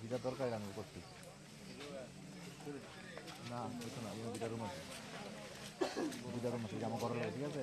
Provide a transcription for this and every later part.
দুইটা দরকার আমি করছি না কিছু না রুম আছে দুইটা রুম আছে জামা করার ঠিক আছে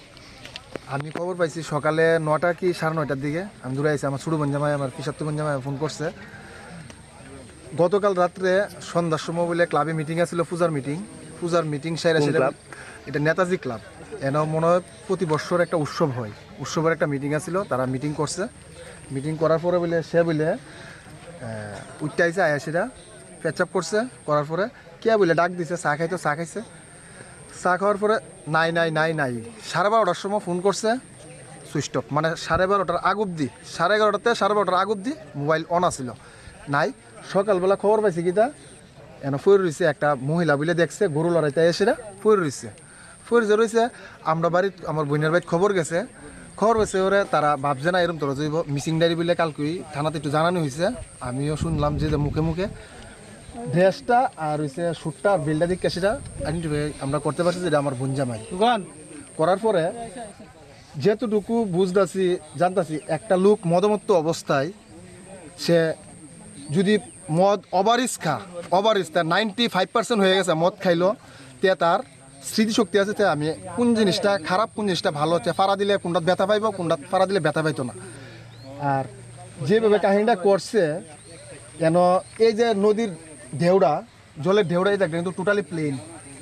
আমি খবর পাইছি সকালে নটা কি সাড়ে নয়টার দিকে। আমি দূরে আইছি আমার ছোটো বঞ্জামাই আমার পিসাত্ত বঞ্জামাই ফোন করছে। গতকাল রাত্রে সন্ধ্যার সময় বলে ক্লাবে মিটিং আছিল পূজার মিটিং পূজার মিটিং সেরে সেরে এটা নেতাজি ক্লাব। এন মনে হয় প্রতি বছর একটা উৎসব হয়। উৎসবের একটা মিটিং আছিল তারা মিটিং করছে। মিটিং করার পরে বলে সে বলে উঠতে আইসে আয়াসিরা পেচাপ করছে। করার পরে কে বলে ডাক দিছে চা খাইতো চা খাইছে। চা খাওয়ার পরে নাই নাই নাই নাই। সাড়ে বারোটার সময় ফোন করছে সুইচ অফ মানে সাড়ে বারোটার আগ অব্দি সাড়ে এগারোটাতে সাড়ে বারোটার আগ অব্দি মোবাইল অন আছিল। নাই, সকালবেলা খবর পাইছি কিতা, এনে ফুয়ে রয়েছে একটা মহিলা বলে দেখছে, গরু লড়াইতে এসে ফুয়ে রয়েছে ফুয়ে যে রয়েছে আমরা বাড়ির আমার বোনের বাড়ির খবর গেছে। খবর পেয়েছে ওরে, তারা ভাবছে না এরকম তোরা যাইব মিসিং ডায়েরি বলে কালকেই থানাতে একটু জানানো হয়েছে আমিও শুনলাম যে মুখে মুখে ড্রেসটা আর হচ্ছে শ্যুটটা আর বিলটা দিক সেটা আইডেন্টিফাই আমরা করতে পারছি যেটা আমার বোনজামাই করার পরে যেতটুকু বুঝতেছি জানতাছি একটা লোক মদমত্ত অবস্থায় সে যদি মদ ওভারিস খা ওভারিস তার নাইনটি ফাইভ পার্সেন্ট হয়ে গেছে মদ খাইলো তে তার স্মৃতিশক্তি আছে তে আমি কোন জিনিসটা খারাপ কোন জিনিসটা ভালো হচ্ছে ফাড়া দিলে কোনটা ব্যথা পাইব কোনটা ফাড়া দিলে ব্যথা পাইতো না। আর যেভাবে কাহিনীটা করছে কেন এই যে নদীর ঢেউড়া জলের ঢেউড়া এই জায়গাটা কিন্তু টোটালি প্লেন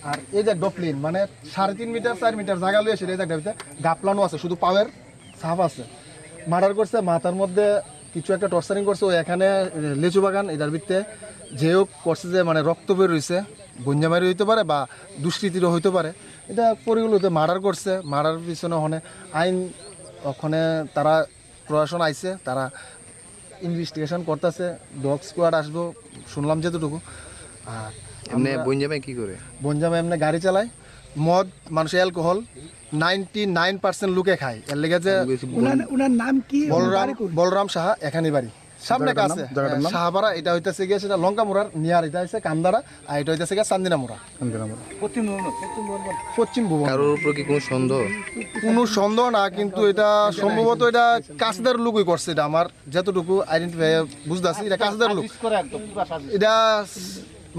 আর এই একটা প্লেন মানে সাড়ে তিন মিটার, চার মিটার জায়গা লুয়ে এই জায়গাটা গাপলানো আছে, শুধু পাওয়ের সাফ আছে। মার্ডার করছে, মাথার মধ্যে কিছু একটা টর্চারিং করছে, ও এখানে লিচু বাগান, এটার ভিত্তে যেও করছে যে মানে রক্ত বের রয়েছে বঞ্জামারি হইতে পারে বা দুষ্কৃতিরও হইতে পারে। এটা পরিগুলোতে মার্ডার করছে মার্ডার পিছনে ওখানে আইন, ওখানে তারা প্রশাসন আইছে, তারা ইনভেস্টিগেশন করতেছে ডগ স্কোয়াড আসব শুনলাম যেতটুকু। আর এমনি বঞ্জামে কি করে? বঞ্জামে এমনি গাড়ি চালায় মদ মানুষ অ্যালকোহল নাইনটি নাইন পার্সেন্ট লোকে খায়। এর লেগে যে ওনার নাম কি? বলরাম বলরাম সাহা এখানে বাড়ি। সামনে কাছে। সাহাপাড়া এটা হইতেছে গিয়ে সেটা লঙ্কা মোড়ার নিয়ার এটা হচ্ছে কান্দারা আর এটা হইতেছে গিয়ে চান্দিনা মোড়া পশ্চিম ভুবন। কারোর উপর কি কোনো সন্দেহ? কোনো সন্দেহ না কিন্তু এটা সম্ভবত এটা কাছদার লুকই করছে এটা আমার যতটুকু আইডেন্টিফাই বুঝতেছি এটা কাছদার লুক। এটা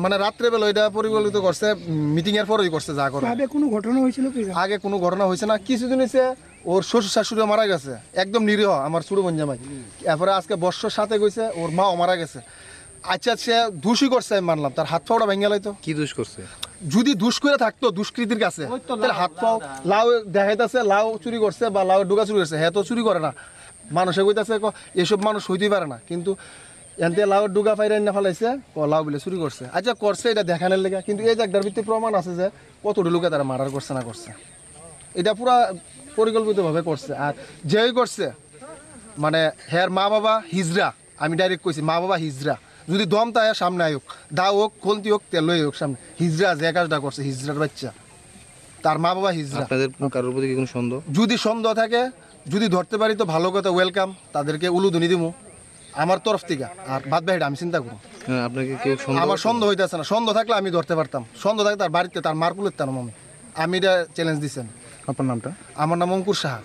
মানে রাত্রেবেলা এটা পরিকল্পিত করছে মিটিং এর পরেই করছে যা করে। ভাবে কোনো ঘটনা হয়েছিল কি? আগে কোনো ঘটনা হয়েছে না কিছুদিন হয়েছে ওর শ্বশুর শাশুড়ি মারা গেছে একদম নিরীহ আমার ছোট বঞ্জামাই এরপরে আজকে বর্ষর সাথে গেছে ওর মাও মারা গেছে। আচ্ছা সে দোষী করছে আমি মানলাম তার হাত পাওয়া ভেঙে লাইতো কি দোষ করছে? যদি দুষ করে থাকতো দুষ্কৃতির কাছে তাহলে হাত পাও লাউ। দেখাইতেছে লাউ চুরি করছে বা লাউ ডোকা চুরি করছে হ্যাঁ তো চুরি করে না। মানুষে কইতাছে ক এসব মানুষ হইতেই পারে না কিন্তু এনতে লাউ ডুগা ফাইরে না ফেলাইছে ক লাউ বলে চুরি করছে। আচ্ছা করছে এটা দেখানোর লেগে কিন্তু এই জায়গার ভিত্তি প্রমাণ আছে যে কতটি লোকে তারা মার্ডার করছে না করছে। এটা পুরা পরিকল্পিতভাবে করছে। আর যেই করছে মানে হ্যার মা বাবা হিজরা আমি ডাইরেক্ট কইছি মা বাবা হিজরা। যদি দম তাই সামনে আয়ুক দা হোক কলতি হোক তেলই হোক সামনে। হিজরা যে কাজটা করছে হিজরার বাচ্চা। তার মা বাবা হিজরা। আপনাদের কারোর প্রতি কোনো সন্দেহ? যদি সন্দেহ থাকে যদি ধরতে পারি তো ভালো কথা ওয়েলকাম তাদেরকে উলুধুনি দিমু। আমার তরফ থেকে। আর বাদ বাহিরে আমি চিন্তা করব হ্যাঁ, আপনাকে কেউ আমার সন্দেহ হইতেছে না। সন্দেহ থাকলে আমি ধরতে পারতাম। সন্দেহ থাকলে তার বাড়িতে তার মার তার আমি আমি এটা চ্যালেঞ্জ দিচ্ছেন আপনার নামটা? আমার নাম অঙ্কুর সাহা।